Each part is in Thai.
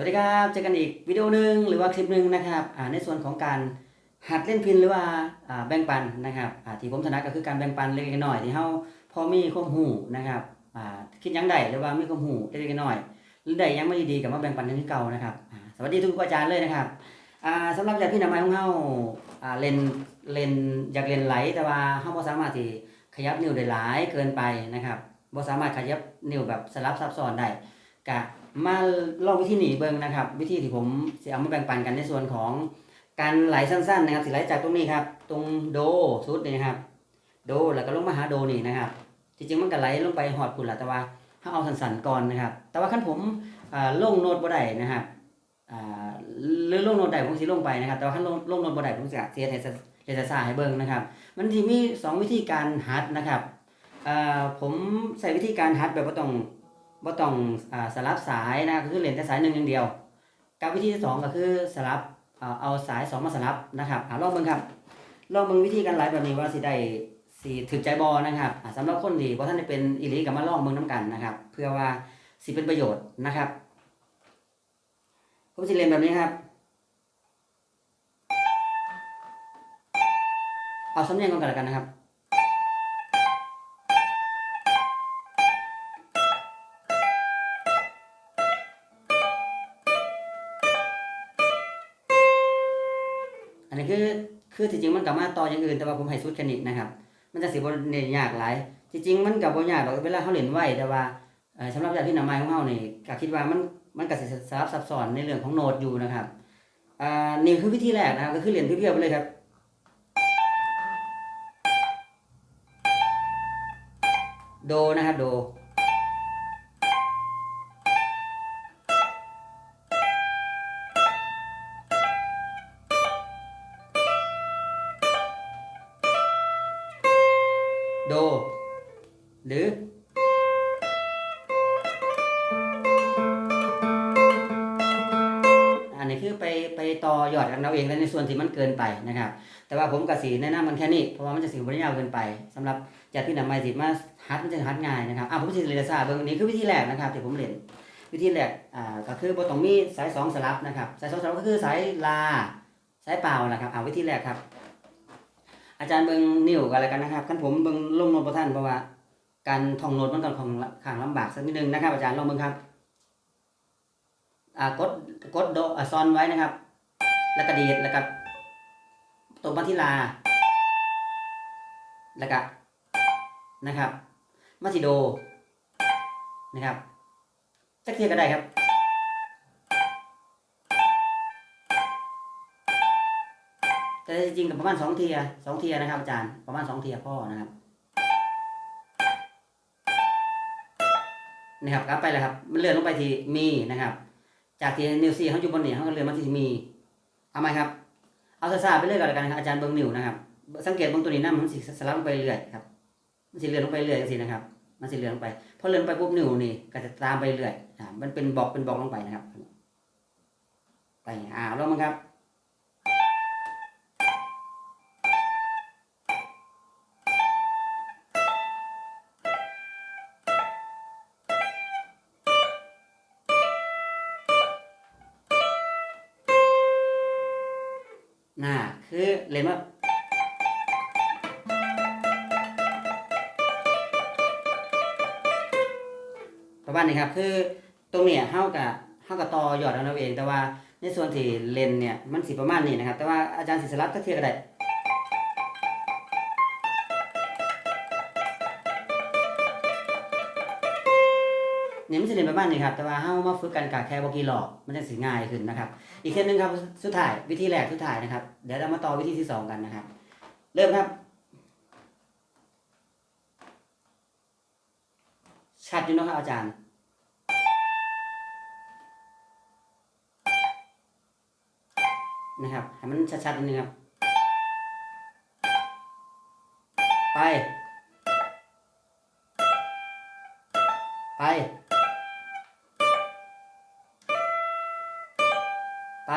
วัสดีครับ เจอกันอีกวิดีโอหนึ่งหรือว่าคลิปหนึ่งนะครับในส่วนของการหัดเล่นพินหรือว่าแบ่งปันนะครับที่ผมถนัดก็คือการแบ่งปันเล็กๆน้อยๆที่เฮาพอมีความหูนะครับคิดยังได้หรือว่ามีความหูเล็กๆน้อยๆหรือได้ยังไม่ดีกับมาแบ่งปันกันที่เก่านะครับสวัสดีทุกอาจารย์เลยนะครับอ่าสำหรับญาติพี่น้องใหม่ของเฮาอ่าเล่นเล่นอยากเล่นไหลแต่ว่าเฮาบ่สามารถที่ขยับนิ้วได้หลายเกินไปนะครับบ่สามารถขยับนิ้วแบบสลับซับซ้อนได้กะ มาลองวิธีหนีเบิงนะครับ วิธีที่ผมจะเอามาแบ่งปันกันในส่วนของการไหลสั้นๆนะครับสิไหลจากตรงนี้ครับ ตรงโดสุดนี่นะครับ โดแล้วก็ลงมาหาโดนี่นะครับจริงๆมันก็ไหลลงไปหอดปุ่นแหละแต่ว่าถ้าเอาสั้นๆก่อนนะครับ แต่ว่าขั้นผมอ่าลงโน้ตบ่ได้นะครับอ่าหรือลงโน้ตได้ผมสิลงไปนะครับ แต่ว่าขั้นลงลงโน้ตบ่ได้ผมจะเสียให้เสียซาให้เบิ่งนะครับ มันที่มีสองวิธีการฮัดนะครับอ่าผมใส่วิธีการฮัดแบบว่าต้อง บ่ต้องอ่าสลับสายนะก็คือเล่นแต่สายหนึ่งอย่างเดียว กับวิธีที่สองก็คือสลับเอาสายสองมาสลับนะครับอ่าลองเบิ่งครับลองเบิ่งวิธีการไลฟ์แบบนี้ว่าสิได้สิถึกใจบอนะครับอ่าสำหรับคนที่บ่ท่านได้เป็นอีหลีก็มาลองเบิ่งนํกันนะครับ เพื่อว่าสิเป็นประโยชน์นะครับผมสิเล่นแบบนี้ครับเอาสำเนียงก่อนกันแล้วกันนะครับ นนี้คือคือที่จริงมันกับมาต่ออย่างอื่นแต่ว่าผมให้สุดแค่นี้นะครับ มันจะสิบเน้นยากหลายที่จริงมันกับบยากดอกเวลาเฮาเล่นไหวแต่ว่าสำหรับญาติพี่น้องใหม่ของเฮานี่ก็คิดว่ามันมันก็สิสลับซับซ้อนในเรื่องของโน้ตอยู่นะครับอ่านี่คือวิธีแรกนะครับก็คือเรียนเพียวๆไปเลยครับโดนะครับโด โด หรือ อันนี้คือไปไปต่อยอดกันเราเองในส่วนที่มันเกินไปนะครับ แต่ว่าผมกับสีแนะนำมันแค่นี้ เพราะว่ามันจะสีบริยาวเกินไปสำหรับจัดพี่หนำไม้สิมาฮัดมันจะฮัดง่ายนะครับอะผมจะเรียนซาเบิ้งนี้คือวิธีแรกนะครับที่ผมเรียนวิธีแรกอ่าก็คือบต้องมีสายสองสลับนะครับ สายสองสลับก็คือสายลาสายเปล่านะครับอ่าวิธีแรกครับ อาจารย์เบิ้งนิ้วกันแล้วกันนะครับขั้นผมเบิ้งลงโน้ตประท่านเพราะว่า การท่องโน้ตมันต้องของข้างลำบากสักนิดนึงนะครับ อาจารย์ลองเบิ้งครับอ่ากดกดโดอ่าซอนไว้นะครับ แล้วก็ดีดแล้วก็ตบมาที่ลา แล้วก็นะครับมาที่โดนะครับจักเทียก็ได้ครับ แต่จริงๆกับประมาณสองเทียสองเทียนะครับอาจารย์ประมาณสองเทียพ่อนะครับนี่ครับกลับไปเลยครับ มันเลื่อนลงไปที่มีนะครับ จากที่นิวซีเขาอยู่บนเหนี่ยเขาก็เลื่อนมาที่มีเอาไหมครับ เอาซาๆไปเรื่อยก่อนล้วกันครับอาจารย์เบิ้งนิวนะครับ สังเกตเบิ้งตัวนี้นะมันสิสลับลงไปเรื่อยครับมันสิเลื่อนลงไปเรื่อยสินะครับ มันสิเลื่อนลงไปพอเลื่อนไปปุ๊บนิวนี่ก็จะตามไปเรื่อยมันเป็นบล็อกเป็นบล็อกลงไปนะครับ ไปอ่าลองมั้งครับ น่าคือเล่นว่าประมาณนี้ครับ คือตรงเนี้ยเท่ากับเท่ากับต่อยอดของเราเอง แต่ว่าในส่วนที่เลนเนี่ยมันสีประมาณนี้นะครับ แต่ว่าอาจารย์ศิษรัตน์ก็เทียบกันได้ เนี่ยมันจะเรียนประมาณนี้ครับแต่ว่าเฮามาฝึกกันกับแค่บกี่หลอกมันจะสิง่ายขึ้นนะครับ อีกเทปหนึงครับสุดท้ายวิธีแรกสุดท้ายนะครับ เดี๋ยวเรามาต่อวิธีที่สองกันนะครับ เริ่มครับ ชัดอยู่นะครับอาจารย์นะครับให้มันชัดๆนิดนึงครับ ไป ไป ไป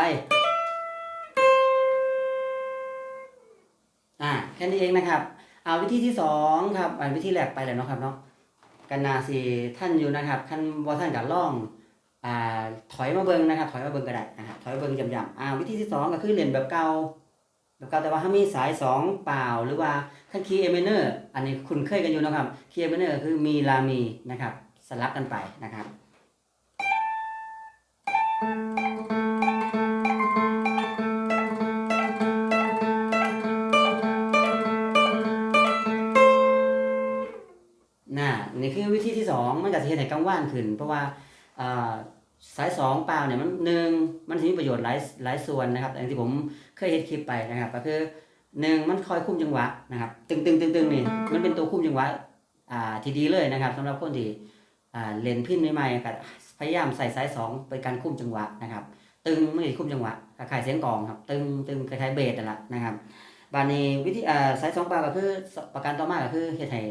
อ่าแค่นี้เองนะครับ เอาวิธีที่สองครับอ่าวิธีแรกไปแล้วเนาะครับเนาะกันนาสีท่านอยู่นะครับท่านว่าท่านกับล่องอ่าถอยมาเบิงนะครับ ถอยมาเบิงก็ได้นะครับถอยมาเบิ่งจำๆอ่าวิธีที่สองก็คือเล่นแบบเก่าแบบเก่าแต่ว่าถ้ามีสายสองเปล่าหรือว่าขั้นคีย์เอเมเนอร์อันนี้คุณเคยกันอยู่นะครับคีย์เอเมเนอร์คือมีลามีนะครับ สลับกันไปนะครับ องมันก็จะเห็นให้กังวานขึ้น เพราะว่าสายสองเปล่าเนี่ยมันหนึ่งมันมีประโยชน์หลายหลายส่วนนะครับอย่างที่ผมเคยเห็นคลิปไปนะครับ ก็คือหนึ่งมันคอยคุมจังหวะนะครับ ตึงตึงตึงตึงนี่มันเป็นตัวคุมจังหวะอ่าที่ดีเลยนะครับสำหรับคนที่อ่าเล่นพินใหม่ๆก็พยายามใส่สายสองเป็นการคุมจังหวะนะครับ ตึงไม่ได้คุมจังหวะคล้ายเสียงกองครับ ตึงตึงคล้ายๆเบสนั่นแหละนะครับบานนี้วิธีอ่าสายสองเปล่าก็คือประการต่อมาก็คือเฮ็ดให้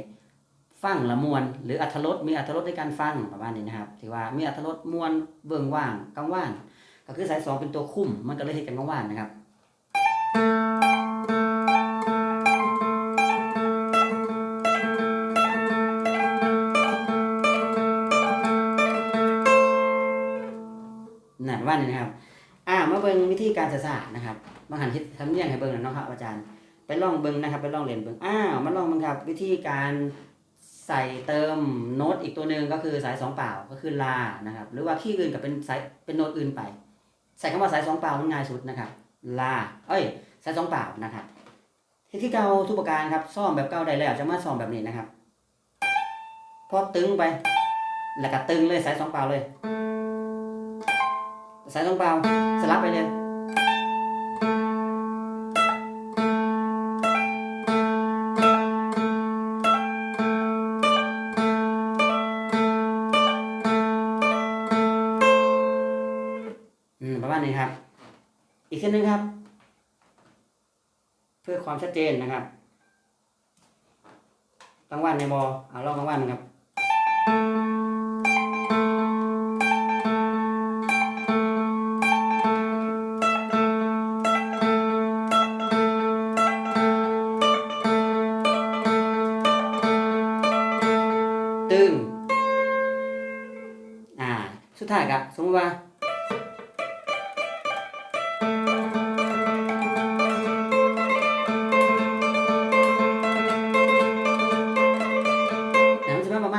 ฟังละมวลหรืออัธรสมีอัธรสในการฟังประมาณนี้นะครับถือว่ามีอัธรสมวลเบิ่งว่างกังว่างก็คือสายสองเป็นตัวคุ้มมันก็เลยเฮ็ดกันกังว่างนะครับนั่นว่านี่นะครับ อ่ามาเบิ่งวิธีการสื่อสารนะครับมาหันคิดทำเนียงให้เบิ่งน่อยเนาะครับอาจารย์ ไปลองเบิ่งนะครับ ไปลองเรียนเบิ่งอ้าวมาลองเบิ่งครับ วิธีการ ใส่เติมโน้ตอีกตัวหนึ่งก็คือสายสองเปล่าก็คือลานะครับ หรือว่าขี้อื่นกับเป็นสายเป็นโน้ตอื่นไป ใส่คำว่าสายสองเปล่ามันง่ายสุดนะครับลาเอ้ยสายสองเปล่านะครับที่ที่เก่าทุกประการครับซ่อมแบบเก่าได้แล้วจะมาซ่อมแบบนี้นะครับพอตึงไป แล้วก็ตึงเลยสายสองเปล่าเลย สายสองเปล่าสลับไปเลย เส้นนึงครับ เพื่อความชัดเจนนะครับกลางวันในบอเอาลองกลางวันครับตึงอ่า สุดท้ายครับสมมติว่า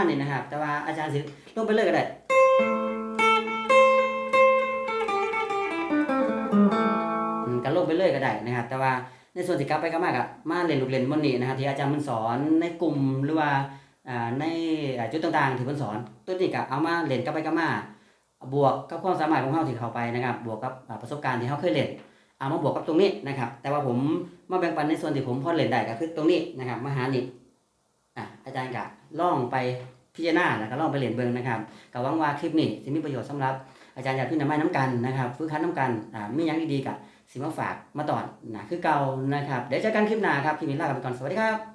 มาณนี้นะครับ แต่ว่าอาจารย์สิลงไปเลยก็ได้อืมก็ลงไปเลยก็ได้นะครับ แต่ว่าในส่วนที่กลับไปกลับมากับมาเรียนลูกเรียนบนนี้นะครับ ที่อาจารย์มันสอนในกลุ่มหรือว่าในจุดต่างๆที่เพิ่นสอน ตัวนี้ก็เอามาเรียนกลับไปกลับมา บวกกับความสามารถของเราที่เข้าไปนะครับ บวกกับประสบการณ์ที่เขาเคยเรียนเอามาบวกกับตรงนี้นะครับ แต่ว่าผมมาแบ่งปันในส่วนที่ผมพอเรียนได้ก็คือตรงนี้นะครับมาหานี่ อะอาจารย์กะล่องไปพิจารณาแล้วก็ล่องไปเรียนเบิงนะครับก็หวังว่าคลิปนี้จะมีประโยชน์สำหรับอาจารย์อยากพิจน้ำไม้น้ำกันนะครับฟื้นคันน้ำกันอ่ามีหยังดีๆกะสิมาฝากมาตอนนะคือเก่านะครับเดี๋ยวเจอกันคลิปหน้าครับคลิปนี้ลากันไปก่อนสวัสดีครับ